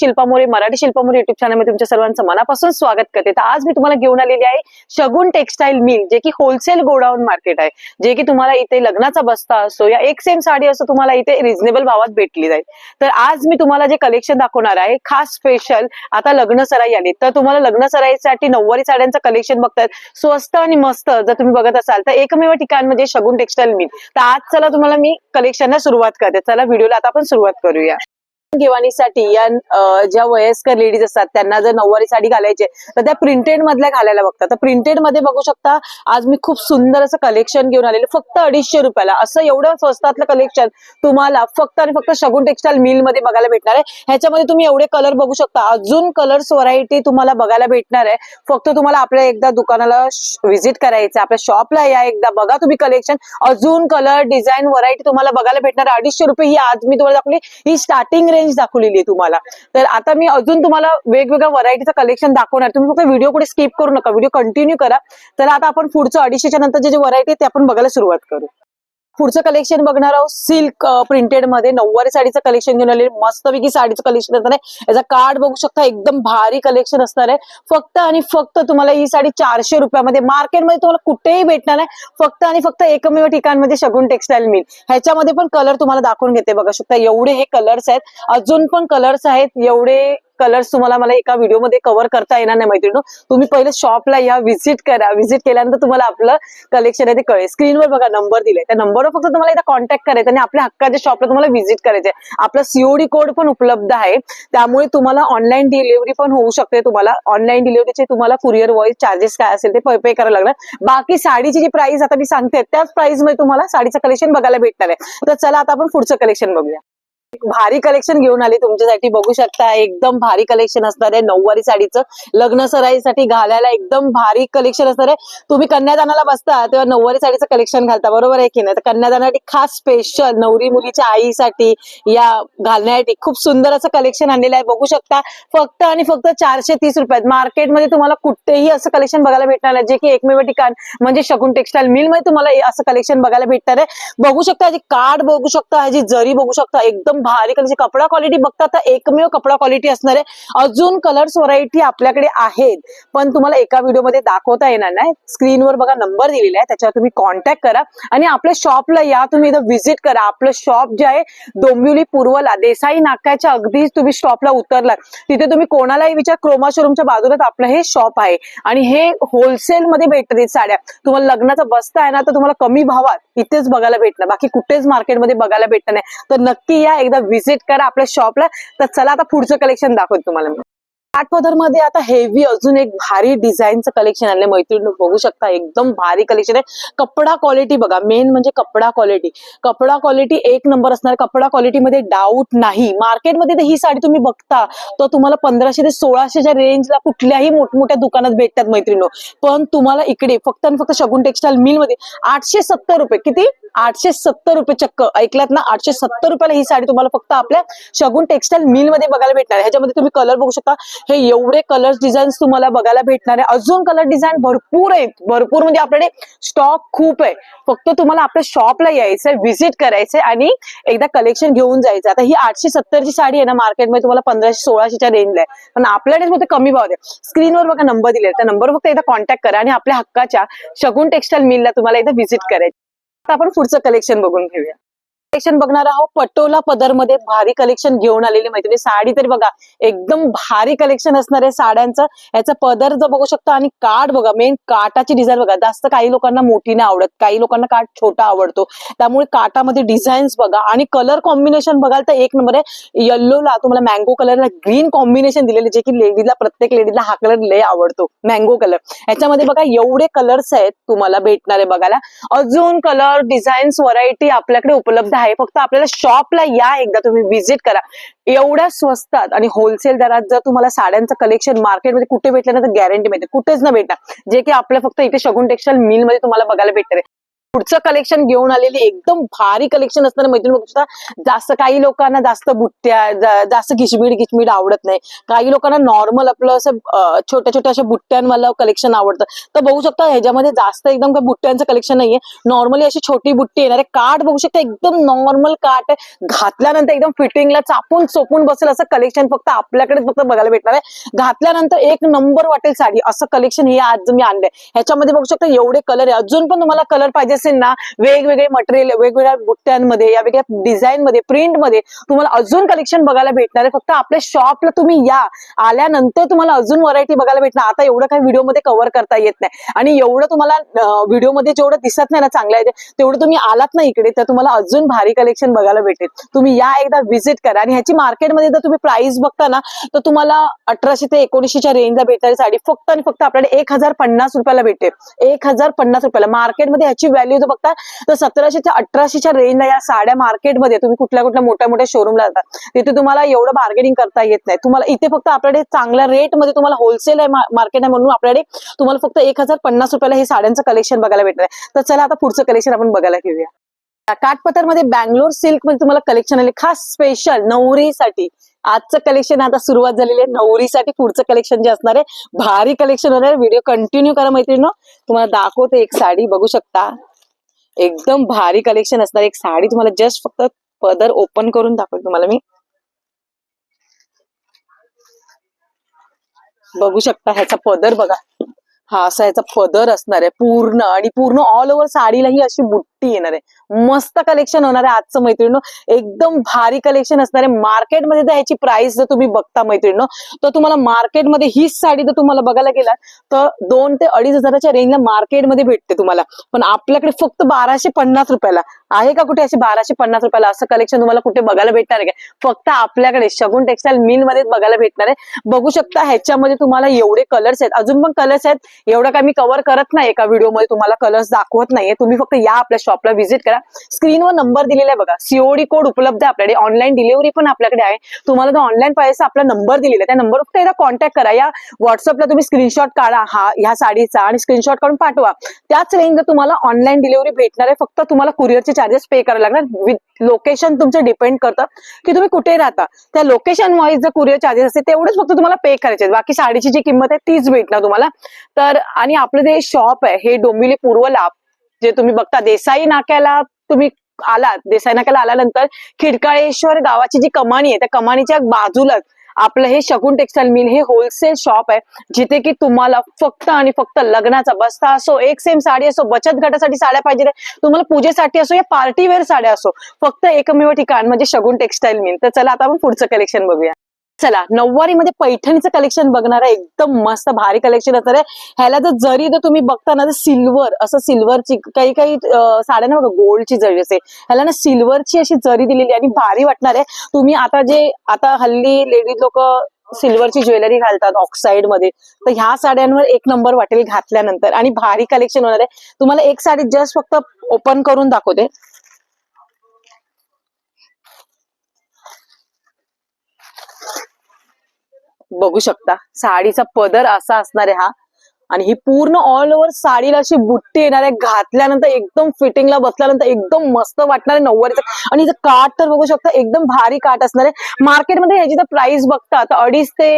Shilpa More Marathi Shilpa More YouTube चॅनलमध्ये तुमच्या सर्वांचं मनापासून स्वागत करते. तर आज मी तुम्हाला घेऊन आलेली आहे शगुन टेक्सटाईल मिल जे की होलसेल गोडाऊन मार्केट आहे. जे की तुम्हाला इथे लग्नाचा बस्ता असतो या एक सेम साडी असो तुम्हाला इथे रिझनेबल भावात भेटली जाईल. तर आज मी तुम्हाला जे कलेक्शन दाखवणार आहे खास स्पेशल आता लग्न सराई आली. तर तुम्हाला लग्न सराईसाठी नऊवारी साड्यांचं कलेक्शन बघतात. स्वस्त आणि मस्त जर तुम्ही बघत असाल तर एकमेव ठिकाण म्हणजे शगुन टेक्सटाईल मिल तर आज चला तुम्हाला मी कलेक्शनला सुरुवात करते. चला व्हिडिओला आता आपण सुरुवात करूया. घेवाणीसाठी या ज्या वयस्कर लेडीज असतात त्यांना जर नऊवारी साडी घालायची तर त्या प्रिंटेड मधल्या घालायला बघतात. तर प्रिंटेडमध्ये बघू शकता आज मी खूप सुंदर असं कलेक्शन घेऊन आलेलं फक्त अडीचशे रुपयाला. असं एवढं स्वस्तातलं कलेक्शन तुम्हाला फक्त आणि फक्त शगुन टेक्सटाईल मिलमध्ये बघायला भेटणार आहे. ह्याच्यामध्ये तुम्ही एवढे कलर बघू शकता. अजून कलर्स व्हरायटी तुम्हाला बघायला भेटणार आहे. फक्त तुम्हाला आपल्या एकदा दुकानाला व्हिजिट करायचं आपल्या शॉपला या एकदा बघा तुम्ही कलेक्शन अजून कलर डिझाईन व्हरायटी तुम्हाला बघायला भेटणार आहे. अडीचशे रुपये ही आज मी तुम्हाला दाखवली. ही स्टार्टिंग रेंज दाखवलेली आहे तुम्हाला. तर आता मी अजून तुम्हाला वेगवेगळ्या व्हरायटीचं कलेक्शन दाखवणार. तुम्ही फक्त व्हिडिओ कुठे स्किप करू नका. व्हिडिओ कंटिन्यू करा. तर आता आपण पुढचं अडीचशेच्या नंतर जे व्हरायटी आहे ते आपण बघायला सुरुवात करू. पुढचं कलेक्शन बघणार आहोत. सिल्क प्रिंटेडमध्ये. नऊवारी साडीचं कलेक्शन घेऊन आले मस्तपैकी साडीचं कलेक्शन असणार आहे. याचा कार्ड बघू शकता. एकदम भारी कलेक्शन असणार आहे. फक्त आणि फक्त तुम्हाला ही साडी चारशे रुपयामध्ये मार्केटमध्ये तुम्हाला कुठेही भेटणार नाही. फक्त आणि फक्त एकमेव ठिकाण म्हणजे शगुन टेक्सटाईल मिल ह्याच्यामध्ये पण कलर तुम्हाला दाखवून घेते. बघा शकता. एवढे हे कलर्स आहेत. अजून पण कलर्स आहेत. एवढे कलर्स तुम्हाला मला एका व्हिडिओमध्ये कव्हर करता येणार नाही मैत्रिणी तुम्ही पहिले शॉपला या व्हिजिट करा. व्हिजिट केल्यानंतर तुम्हाला आपलं कलेक्शन आहे ते कळेल. स्क्रीनवर बघा नंबर दिले त्या नंबरवर फक्त तुम्हाला एकदा कॉन्टॅक्ट करायचं आणि आपल्या हक्काच्या शॉपला तुम्हाला व्हिजिट करायचे आपला सीओडी कोड पण उपलब्ध आहे. त्यामुळे तुम्हाला ऑनलाईन डिलिव्हरी पण होऊ शकते. तुम्हाला ऑनलाईन डिलिव्हरीचे तुम्हाला कुरिअर वॉइस चार्जेस काय असेल ते पे करायला लागणार. बाकी साडीची जी प्राइस आता मी सांगते त्याच प्राइसमध्ये तुम्हाला साडीचं कलेक्शन बघायला भेटणार आहे. तर चला आता आपण पुढचं कलेक्शन बघूया. भारी कलेक्शन घेऊन आली. तुमच्यासाठी बघू शकता एकदम भारी कलेक्शन असणार आहे. नऊवारी साडीचं. लग्न सराईसाठी घालायला एकदम भारी कलेक्शन असणार आहे. तुम्ही कन्यादानाला बसता तेव्हा नऊवारी साडीचं कलेक्शन घालता. बरोबर आहे की नाही? तर कन्यादानासाठी खास स्पेशल नवरी मुलीच्या आईसाठी या घालण्यासाठी खूप सुंदर असं कलेक्शन आणलेलं आहे. बघू शकता फक्त आणि फक्त चारशे तीस रुपयात. मार्केटमध्ये तुम्हाला कुठेही असं कलेक्शन बघायला भेटणार आहे जे की एकमेव ठिकाण म्हणजे शकून टेक्सटाईल मिलमध्ये तुम्हाला असं कलेक्शन बघायला भेटणार आहे. बघू शकता ह्याची कार्ड बघू शकता ह्याची जरी बघू शकता एकदम भारी कलरची कपडा क्वालिटी बघता तर एकमेव कपडा क्वालिटी असणार आहे. अजून कलर्स व्हरायटी आपल्याकडे आहेत पण तुम्हाला एका व्हिडिओमध्ये दाखवता येणार नाही. स्क्रीनवर बघा नंबर दिलेला आहे त्याच्यावर तुम्ही कॉन्टॅक्ट करा. आणि आपल्या शॉपला या तुम्ही इथं व्हिजिट करा. आपलं शॉप जे आहे डोंबिवली पूर्वला देसाई नाक्याच्या अगदी तुम्ही स्टॉपला उतरला तिथे तुम्ही कोणालाही विचार क्रोमा शोरूमच्या बाजूलाच आपलं हे शॉप आहे. आणि हे होलसेल मध्ये भेटतात साड्या. तुम्हाला लग्नाचा बस्ता आहे ना तर तुम्हाला कमी भावात इथेच बघायला भेटणार. बाकी कुठेच मार्केटमध्ये बघायला भेटणार नाही. तर नक्की या एकदा व्हिजिट करा आपल्या शॉपला तर चला आता पुढचं कलेक्शन दाखवतो तुम्हाला मी. काठपदरमध्ये आता हेवी अजून एक भारी डिझाईनचं कलेक्शन आणलंय. मैत्रिणी बघू शकता एकदम भारी कलेक्शन आहे. कपडा क्वालिटी बघा. मेन म्हणजे कपडा क्वालिटी कपडा क्वालिटी एक नंबर असणार. कपडा क्वालिटी मध्ये डाऊट नाही. मार्केटमध्ये तर ही साडी तुम्ही बघता. तर तुम्हाला पंधराशे ते सोळाशेच्या रेंजला कुठल्याही मोठमोठ्या दुकानात भेटतात मैत्रिणी पण तुम्हाला इकडे फक्त आणि फक्त शगुन टेक्सटाईल मिलमध्ये आठशे सत्तर रुपये. किती? आठशे सत्तर रुपये चक्क. ऐकलात ना आठशे सत्तर रुपयाला ही साडी तुम्हाला फक्त आपल्या शगुन टेक्स्टाईल मिलमध्ये बघायला भेटणार आहे. ह्याच्यामध्ये तुम्ही कलर बघू शकता. हे एवढे कलर डिझाईन तुम्हाला बघायला भेटणार आहे. अजून कलर डिझाईन भरपूर आहेत. भरपूर म्हणजे आपल्याकडे स्टॉक खूप आहे. फक्त तुम्हाला आपल्या शॉपला यायचंय व्हिजिट करायचंय आणि एकदा कलेक्शन घेऊन जायचं. आता ही आठशे सत्तरची साडी आहे ना मार्केटमध्ये तुम्हाला पंधराशे सोळाशेच्या रेंजला आहे. पण आपल्याकडेच फक्त कमी भाव आहे स्क्रीनवर बघा नंबर दिले त्या नंबर फक्त एकदा कॉन्टॅक्ट करा आणि आपल्या हक्काच्या शगुन टेक्स्टाईल मिलला तुम्हाला एकदा व्हिजिट करायचं. तर आपण पुढचं कलेक्शन बघून घेऊया. कलेक्शन बघणार आहोत. पटोला पदरमध्ये भारी कलेक्शन घेऊन आलेली माहिती साडी तरी बघा एकदम भारी कलेक्शन असणार आहे साड्यांचं. याचा पदर जर बघू शकता आणि काठ बघा मेन काटाची डिझाईन बघा. जास्त काही लोकांना मोठी नाही आवडत काही लोकांना काठ छोटा आवडतो. त्यामुळे काटामध्ये डिझाईन्स बघा आणि कलर कॉम्बिनेशन बघाल तर एक नंबर आहे येल्लोला तुम्हाला मँगो कलरला ग्रीन कॉम्बिनेशन दिलेले जे की लेडीला प्रत्येक लेडीला हा कलर लय आवडतो मँगो कलर याच्यामध्ये बघा एवढे कलर्स आहेत तुम्हाला भेटणारे बघायला. अजून कलर डिझाईन्स व्हरायटी आपल्याकडे उपलब्ध आहे. फक्त आपल्याला शॉपला या एकदा तुम्ही व्हिजिट करा. एवढ्या स्वस्तात आणि होलसेल दरात जर तुम्हाला साड्यांचं कलेक्शन मार्केटमध्ये कुठे भेटलं ना तर गॅरंटी मिळते. कुठेच न भेटणार. जे की आपल्या फक्त इथे शगुन टेक्सटाईल मिलमध्ये तुम्हाला बघायला भेटणार पुढचं कलेक्शन घेऊन आलेली एकदम भारी कलेक्शन असताना मैत्रिणी बघू शकता जास्त काही लोकांना जास्त बुट्ट्या जा- जास्त घिचमीड घिचमीड आवडत नाही. काही लोकांना नॉर्मल आपलं असं छोट्या छोट्या अशा बुट्ट्यांवाला कलेक्शन आवडतं. तर बघू शकता ह्याच्यामध्ये जास्त एकदम काही बुट्ट्यांचं कलेक्शन नाहीये. नॉर्मली अशी छोटी बुट्टी येणार आहे काठ बघू शकता एकदम नॉर्मल काठ आहे घातल्यानंतर एकदम फिटिंगला चापून चोपून बसेल असं कलेक्शन फक्त आपल्याकडे फक्त बघायला भेटणार आहे. घातल्यानंतर एक नंबर वाटेल साडी असं कलेक्शन हे आज मी आणलंय. ह्याच्यामध्ये बघू शकता एवढे कलर आहे. अजून पण तुम्हाला कलर पाहिजे असेल ना वेगवेगळे मटेरियल वेगवेगळ्या बुट्ट्यांमध्ये या वेगळ्या डिझाईन मध्ये तुम्हाला अजून कलेक्शन बघायला भेटणार आहे. फक्त आपल्या शॉपला तुम्ही या. आल्यानंतर तुम्हाला अजून व्हरायटी बघायला भेटणार. आता एवढं काही व्हिडिओमध्ये कव्हर करता येत नाही. आणि एवढं तुम्हाला व्हिडिओमध्ये जेवढं दिसत नाही ना चांगलं आहे तेवढं तुम्ही आलात ना इकडे तर तुम्हाला अजून भारी कलेक्शन बघायला भेटेल. तुम्ही या एकदा व्हिजिट करा. आणि ह्याची मार्केटमध्ये जर तुम्ही प्राइस बघता ना तर तुम्हाला अठराशे ते एकोणीसशेच्या रेंजला भेटणारी साडी फक्त आणि फक्त आपल्याला एक हजार पन्नास रुपयाला भेटेल. एक हजार पन्नास रुपयाला. मार्केटमध्ये ह्याची व्हॅल्यू जर बघता तर सतराशे ते अठराशेच्या रेंजला या साड्या मार्केटमध्ये तुम्ही कुठल्या कुठल्या मोठ्या मोठ्या शोरूमला जातात तिथे तुम्हाला एवढं बार्गेनिंग करता येत नाही. तुम्हाला इथे फक्त आपल्याकडे चांगल्या रेटमध्ये तुम्हाला होलसेल आहे मार्केट आहे म्हणून आपल्याकडे तुम्हाला फक्त एक हजार पन्नास रुपयाला हे साड्यांचं कलेक्शन बघायला भेटणार आहे. तर चला आता पुढचं कलेक्शन आपण बघायला घेऊया. काठपथरमध्ये बँगलोर सिल्कमध्ये तुम्हाला कलेक्शन आले खास स्पेशल नवरीसाठी. आजचं कलेक्शन आता सुरुवात झालेली आहे. नवरीसाठी पुढचं कलेक्शन जे असणार आहे भारी कलेक्शन होणार आहे. व्हिडिओ कंटिन्यू करा मैत्रिणी तुम्हाला दाखवते एक साडी बघू शकता. एकदम भारी कलेक्शन असणार. एक साडी तुम्हाला जस्ट फक्त पदर ओपन करून दाखवेल तुम्हाला मी. बघू शकता ह्याचा पदर बघा. हा असा ह्याचा पदर असणार आहे पूर्ण आणि पूर्ण ऑल ओव्हर साडीला ही अशी नक्की येणार. आहे मस्त कलेक्शन होणार आहे आजचं मैत्रिणी एकदम भारी कलेक्शन असणार आहे. मार्केटमध्ये जर ह्याची प्राइस जर तुम्ही बघता मैत्रिणी तर तुम्हाला मार्केटमध्ये हीच साडी जर तुम्हाला बघायला गेलात तर दोन ते अडीच हजाराच्या रेंजला मार्केटमध्ये भेटते तुम्हाला. पण आपल्याकडे फक्त बाराशे पन्नास रुपयाला. आहे का कुठे असे बाराशे पन्नास रुपयाला? असं कलेक्शन तुम्हाला कुठे बघायला भेटणार आहे का? फक्त आपल्याकडे शगुन टेक्सटाईल मिलमध्ये बघायला भेटणार आहे. बघू शकता ह्याच्यामध्ये तुम्हाला एवढे कलर्स आहेत. अजून पण कलर्स आहेत. एवढं काय मी कव्हर करत नाही एका व्हिडिओमध्ये तुम्हाला कलर्स दाखवत नाहीये. तुम्ही फक्त या आपल्या शॉपला व्हिजिट करा. स्क्रीनवर नंबर दिलेला आहे बघा. सीओडी कोड उपलब्ध आहे आपल्याकडे. ऑनलाईन डिलिव्हरी पण आपल्याकडे आहे. तुम्हाला जर ऑनलाईन पाहिजे आपला नंबर दिलेला आहे. त्या नंबरवर फक्त एकदा कॉन्टॅक्ट करा. या व्हॉट्सअपला तुम्ही स्क्रीनशॉट काढा हा ह्या साडीचा आणि स्क्रीनशॉट काढून पाठवा. त्याच रेंज तुम्हाला ऑनलाईन डिलिव्हरी भेटणार आहे. फक्त तुम्हाला कुरिअरचे चार्जेस पे करावे लागणार. विथ लोकेशन तुमचं डिपेंड करतं की तुम्ही कुठे राहता. त्या लोकेशन वाईज जर कुरिअर चार्जेस असते तेवढेच फक्त तुम्हाला पे करायचे बाकी साडीची जी किंमत आहे तीच भेटणार तुम्हाला. तर आणि आपलं जे शॉप आहे हे डोंबिवली पूर्वला जे तुम्ही बघता देसाई नाक्याला तुम्ही आलात देसाई नाक्याला आल्यानंतर खिडकाळेश्वर गावाची जी कमानी आहे त्या कमानीच्या बाजूलाच आपलं हे शगुन टेक्सटाईल मिल हे होलसेल शॉप आहे जिथे की तुम्हाला फक्त आणि फक्त लग्नाचा बस्ता असो एक सेम साडी असो बचत गटासाठी साड्या पाहिजे तुम्हाला पूजेसाठी असो या पार्टीवेअर साड्या असो फक्त एकमेव ठिकाण म्हणजे शगुन टेक्सटाईल मिल. तर चला आता आपण पुढचं कलेक्शन बघूया. चला नऊवारी मध्ये पैठणीचं कलेक्शन बघणार आहे. एकदम मस्त भारी कलेक्शन असणार आहे. ह्याला जर जरी जर तुम्ही बघता ना तर सिल्वर असं सिल्वरची काही काही साड्या ना बघा गोल्डची जरी असते ह्याला ना सिल्वरची अशी जरी दिलेली आहे आणि भारी वाटणार आहे. तुम्ही आता जे आता हल्ली लेडीज लोक सिल्वरची ज्वेलरी घालतात ऑक्साईडमध्ये. तर ह्या साड्यांवर एक नंबर वाटेल घातल्यानंतर. आणि भारी कलेक्शन होणार आहे. तुम्हाला एक साडी जस्ट फक्त ओपन करून दाखवते. बघू शकता. साडीचा पदर असा असणार आहे हा. आणि ही पूर्ण ऑल ओव्हर साडीला अशी बुट्टी येणार आहे. घातल्यानंतर एकदम फिटिंगला बसल्यानंतर एकदम मस्त वाटणार आहे नऊवारीचं. आणि हिचं काठ तर बघू शकता एकदम भारी काठ असणार आहे. मार्केटमध्ये ह्याची तर प्राइस बघता तर अडीच ते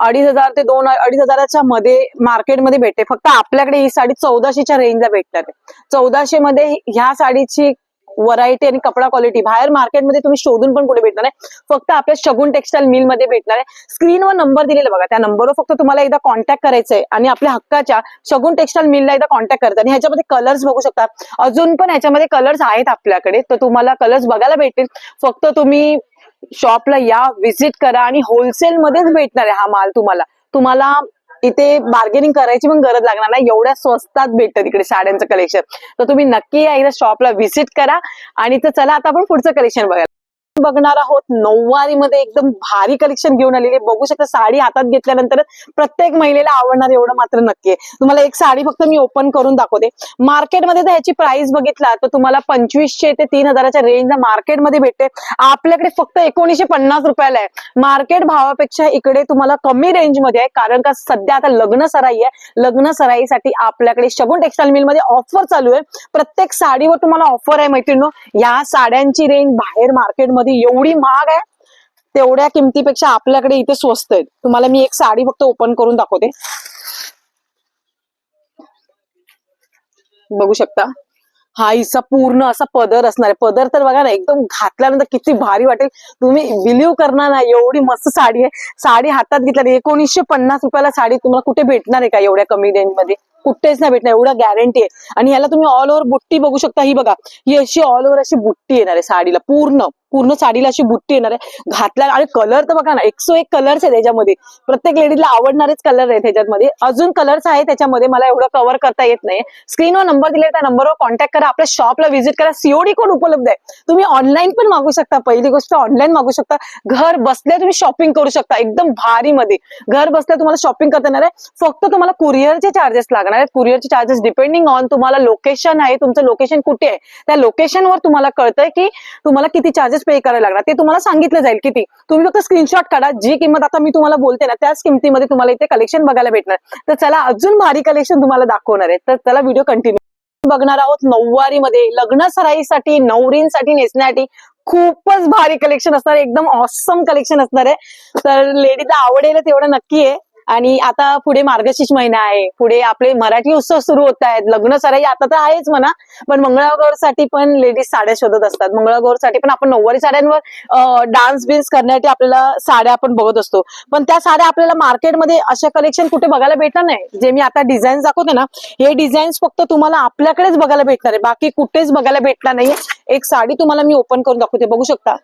अडीच हजार ते दोन अडीच हजाराच्या मध्ये मार्केटमध्ये भेटते. फक्त आपल्याकडे ही साडी चौदाशेच्या रेंजला भेटणार आहे. चौदाशे मध्ये ह्या साडीची व्हरायटी आणि कपडा क्वालिटी बाहेर मार्केटमध्ये तुम्ही शोधून पण कुठे भेटणार आहे फक्त आपल्या शगुन टेक्सटाईल मिलमध्ये भेटणार आहे. स्क्रीनवर नंबर दिलेला बघा. त्या नंबरवर फक्त तुम्हाला एकदा कॉन्टॅक्ट करायचं आहे आणि आपल्या हक्काच्या शगुन टेक्सटाईल मिलला एकदा कॉन्टॅक्ट करतात. आणि ह्याच्यामध्ये कलर्स बघू शकता. अजून पण ह्याच्यामध्ये कलर्स आहेत आपल्याकडे. तर तुम्हाला कलर्स बघायला भेटतील. फक्त तुम्ही शॉपला या व्हिजिट करा आणि होलसेल मध्येच भेटणार आहे हा माल तुम्हाला. तुम्हाला इथे बार्गेनिंग करायची पण गरज लागणार नाही. एवढ्या स्वस्तात भेटतं तिकडे साड्यांचं कलेक्शन तर तुम्ही नक्की या एकदा शॉपला व्हिजिट करा आणि तर चला आता आपण पुढचं कलेक्शन बघा बघणार आहोत. नऊवारी मध्ये एकदम भारी कलेक्शन घेऊन आलेली बघू शकता साडी हातात घेतल्यानंतर प्रत्येक महिलेला आवडणार एवढं मात्र नक्की आहे. तुम्हाला एक साडी फक्त मी ओपन करून दाखवते. मार्केटमध्ये जर ह्याची प्राइस बघितला तर तुम्हाला पंचवीसशे ते तीन हजाराच्या रेंजला मार्केटमध्ये भेटते. आपल्याकडे फक्त एकोणीशे पन्नास रुपयाला आहे. मार्केट भावापेक्षा इकडे तुम्हाला कमी रेंजमध्ये आहे कारण का सध्या आता लग्न सराई आहे. लग्न सराईसाठी आपल्याकडे शगुन टेक्सटाईल मिलमध्ये ऑफर चालू आहे. प्रत्येक साडीवर तुम्हाला ऑफर आहे मैत्रिणी या साड्यांची रेंज बाहेर मार्केटमध्ये एवढी महाग आहे तेवढ्या किमतीपेक्षा आपल्याकडे इथे स्वस्त आहेत. तुम्हाला मी एक साडी फक्त ओपन करून दाखवते. बघू शकता. हा हिस्सा पूर्ण असा पदर असणार आहे. पदर तर बघा ना एकदम घातल्यानंतर किती भारी वाटेल. तुम्ही बिलीव्ह करणार ना एवढी मस्त साडी आहे. साडी हातात घेतल्याने एकोणीसशे पन्नास रुपयाला साडी तुम्हाला कुठे भेटणार आहे का एवढ्या कमी रेंजमध्ये कुठेच नाही भेटणार एवढा गॅरंटी आहे. आणि याला तुम्ही ऑल ओव्हर बुट्टी बघू शकता. ही बघा ही अशी ऑल ओव्हर अशी बुट्टी येणार आहे साडीला पूर्ण. पूर्ण साडीला अशी बुट्टी येणार आहे. घातल्या आणि कलर तर बघा ना एकसो एक कलर्स आहे त्याच्यामध्ये. प्रत्येक लेडीजला आवडणारेच कलर आहेत त्याच्यामध्ये. अजून कलर्स आहे त्याच्यामध्ये मला एवढं कव्हर करता येत नाही. स्क्रीनवर नंबर दिले त्या नंबरवर कॉन्टॅक्ट करा. आपल्या शॉपला व्हिजिट करा. सीओडी कोड उपलब्ध आहे. तुम्ही ऑनलाईन पण मागू शकता. पहिली गोष्ट ऑनलाईन मागू शकता. घर बसल्या तुम्ही शॉपिंग करू शकता. एकदम भारी मध्ये. घर बसल्या तुम्हाला शॉपिंग करता येणार आहे. फक्त तुम्हाला कुरिअरचे चार्जेस लागणार आहेत. कुरिअरचे चार्जेस डिपेंडिंग ऑन तुम्हाला लोकेशन आहे. तुमचं लोकेशन कुठे आहे? त्या लोकेशनवर तुम्हाला कळतंय की तुम्हाला किती चार्जेस पे करायला लागणार. ते तुम्हाला सांगितलं जाईल किती. तुम्ही फक्त स्क्रीनशॉट काढा. जी किंमत आता मी तुम्हाला बोलते ना त्याच किमतीमध्ये तुम्हाला इथे कलेक्शन बघायला भेटणार. तर चला अजून भारी कलेक्शन तुम्हाला दाखवणार आहे. तर चला व्हिडिओ कंटिन्यू बघणार आहोत नऊवारी मध्ये लग्न सराईसाठी नवरींसाठी नेसण्यासाठी खूपच भारी कलेक्शन असणार आहे. एकदम ऑसम कलेक्शन असणार आहे. तर लेडीजला आवडेल तेवढं नक्की आहे. आणि आता पुढे मार्गशीर्ष महिना आहे. पुढे आपले मराठी उत्सव सुरू होत आहेत. लग्न सराई आता तर आहेच म्हणा पण मंगळागौरसाठी पण लेडीज साड्या शोधत असतात. मंगळागौरसाठी पण आपण नऊवारी साड्यांवर डान्स बिन्स करण्यासाठी आपल्याला साड्या आपण बघत असतो. पण त्या साड्या आपल्याला मार्केटमध्ये अशा कलेक्शन कुठे बघायला भेटणार नाही. जे मी आता डिझाईन्स दाखवते ना हे डिझाईन्स फक्त तुम्हाला आपल्याकडेच बघायला भेटणार आहे. बाकी कुठेच बघायला भेटणार नाही एक साडी तुम्हाला मी ओपन करून दाखवते. बघू शकता?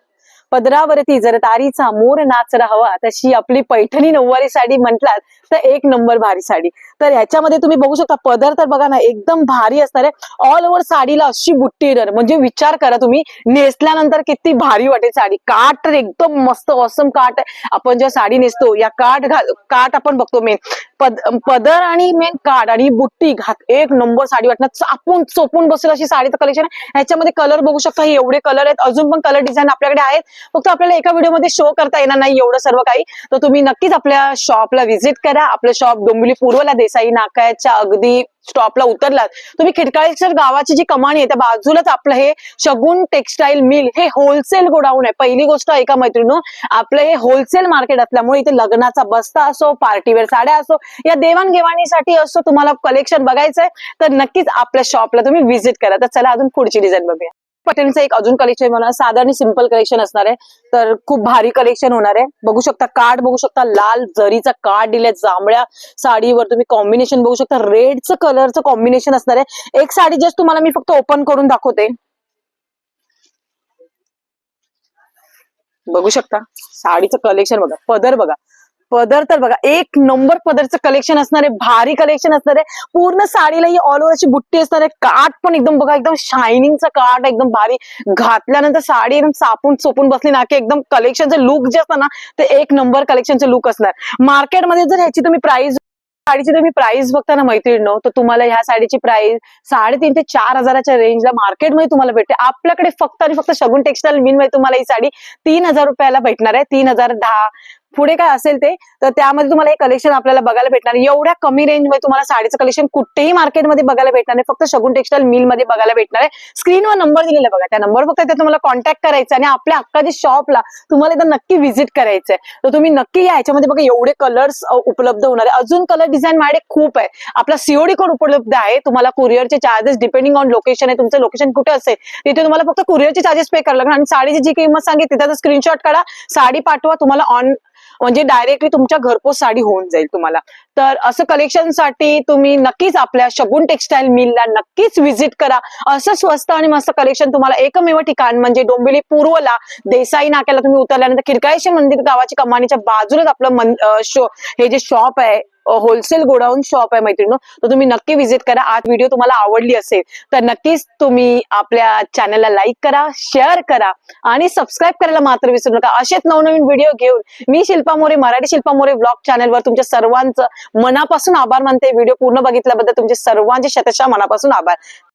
पदरावरती जर तारीचा मोर नाचरा हवा तशी आपली पैठणी नऊवारी साडी म्हटलात तर एक नंबर भारी साडी. तर ह्याच्यामध्ये तुम्ही बघू शकता पदर तर बघा ना एकदम भारी असणार आहे ऑल ओव्हर साडीला अशी बुट्टी रन म्हणजे विचार करा तुम्ही नेसल्यानंतर किती भारी वाटेल साडी. काठ तर एकदम मस्त ऑसम काठ आहे. आपण जेव्हा साडी नेसतो या काठ घाल काठ आपण बघतो मेन पद पदर आणि मेन काठ आणि बुट्टी घात एक नंबर साडी वाटणार चापून चोपून बसेल अशी साडीचं कलेक्शन आहे. ह्याच्यामध्ये कलर बघू शकता हे एवढे कलर आहेत. अजून पण कलर डिझाईन आपल्याकडे आहेत. फक्त आपल्याला एका व्हिडिओमध्ये शो करता येणार नाही एवढं सर्व काही. तर तुम्ही नक्कीच आपल्या शॉपला व्हिजिट करा. आपलं शॉप डोंबिवली पूर्वला देसाई नाकाच्या अगदी स्टॉपला उतरलात. तुम्ही खिडकाळेश्वर गावाची जी कमाणी आहे त्या बाजूलाच आपलं हे शगुन टेक्सटाईल मिल हे होलसेल गोडाऊन आहे. पहिली गोष्ट ऐका मैत्रिणी आपलं हे होलसेल मार्केट असल्यामुळे इथे लग्नाचा बस्ता असो पार्टीवेअर साड्या असो या देवाणघेवाणीसाठी असो तुम्हाला कलेक्शन बघायचंय तर नक्कीच आपल्या शॉपला तुम्ही व्हिजिट करा. तर चला अजून पुढची डिझाईन बघूया. पटेलचं एक अजून कलेक्शन मला साधारण सिंपल कलेक्शन असणार आहे. तर खूप भारी कलेक्शन होणार आहे. बघू शकता कार्ड बघू शकता लाल जरीचा कार्ड दिलाय जांभळ्या साडीवर तुम्ही कॉम्बिनेशन बघू शकता. रेडचं कलरचं कॉम्बिनेशन असणार आहे. एक साडी जस्ट तुम्हाला मी फक्त ओपन करून दाखवते. बघू शकता. साडीचं कलेक्शन बघा. पदर बघा. पदर तर बघा एक नंबर पदरचं कलेक्शन असणार आहे भारी कलेक्शन असणार आहे पूर्ण साडीला ही ऑल ओव्हर अशी बुट्टी असणार आहे काठ पण एकदम बघा एकदम शायनिंगचा काठ एकदम भारी. घातल्यानंतर साडी एकदम सापून चोपून बसली ना की एकदम कलेक्शनचं लुक जे असतं ना ते एक नंबर कलेक्शनचं लुक असणार. मार्केटमध्ये जर ह्याची तुम्ही प्राइस साडीची तुम्ही प्राइस बघता ना मैत्रिणी तर तुम्हाला ह्या साडीची प्राइस साडेतीन ते चार हजाराच्या रेंजला मार्केटमध्ये तुम्हाला भेटते. आपल्याकडे फक्त आणि फक्त शगुन टेक्सटाईल मिलमध्ये तुम्हाला ही साडी तीन हजार रुपयाला भेटणार आहे. तीन हजार दहा पुढे काय असेल ते तर त्यामध्ये तुम्हाला हे कलेक्शन आपल्याला बघायला भेटणार. एवढ्या कमी रेंजमध्ये तुम्हाला साडीचं कलेक्शन कुठेही मार्केटमध्ये बघायला भेटणार नाही. फक्त शगुन टेक्सटाईल मिलमध्ये बघायला भेटणार आहे. स्क्रीनवर नंबर दिलेला बघा. त्या नंबर फक्त तुम्हाला कॉन्टॅक्ट करायचा आणि आपल्या हक्काच्या शॉपला तुम्हाला इथं नक्की व्हिजिट करायचंय. तर तुम्ही नक्की या ह्याच्यामध्ये बघा एवढे कलर्स उपलब्ध होणार आहे. अजून कलर डिझाईन माझ्याकडे खूप आहे. आपला सीओडी कोड उपलब्ध आहे. तुम्हाला कुरिअरचे चार्जेस डिपेंडिंग ऑन लोकेशन आहे. तुमचं लोकेशन कुठे असेल तिथे तुम्हाला फक्त कुरिअरचे चार्जेस पे करावे लागणार. आणि साडीची जी किंमत सांगितली त्याचा स्क्रीनशॉट काढा. साडी पाठवा. तुम्हाला ऑन म्हणजे डायरेक्टली तुमच्या घरपोच साडी होऊन जाईल तुम्हाला. तर असं कलेक्शनसाठी तुम्ही नक्कीच आपल्या शगुन टेक्सटाईल मिलला नक्कीच व्हिजिट करा. असं स्वस्त आणि मस्त कलेक्शन तुम्हाला एकमेव ठिकाण म्हणजे डोंबिवली पूर्वला देसाई नाक्याला तुम्ही उतरल्यानंतर खिडकाळेश्वर मंदिर गावाची कमानीच्या बाजूलाच आपलं मन- हे जे शॉप आहे होलसेल गोडाऊन शॉप आहे मैत्रिणी तर तुम्ही नक्की व्हिजिट करा. आज व्हिडिओ तुम्हाला आवडली असेल तर नक्कीच तुम्ही आपल्या चॅनलला लाईक करा शेअर करा आणि सबस्क्राईब करायला मात्र विसरू नका. असेच नवनवीन व्हिडिओ घेऊन मी शिल्पा मोरे मराठी शिल्पा मोरे ब्लॉग चॅनलवर तुमच्या सर्वांचं मनापासून आभार मानते. व्हिडिओ पूर्ण बघितल्याबद्दल तुमचे सर्वांचे शतशा मनापासून आभार.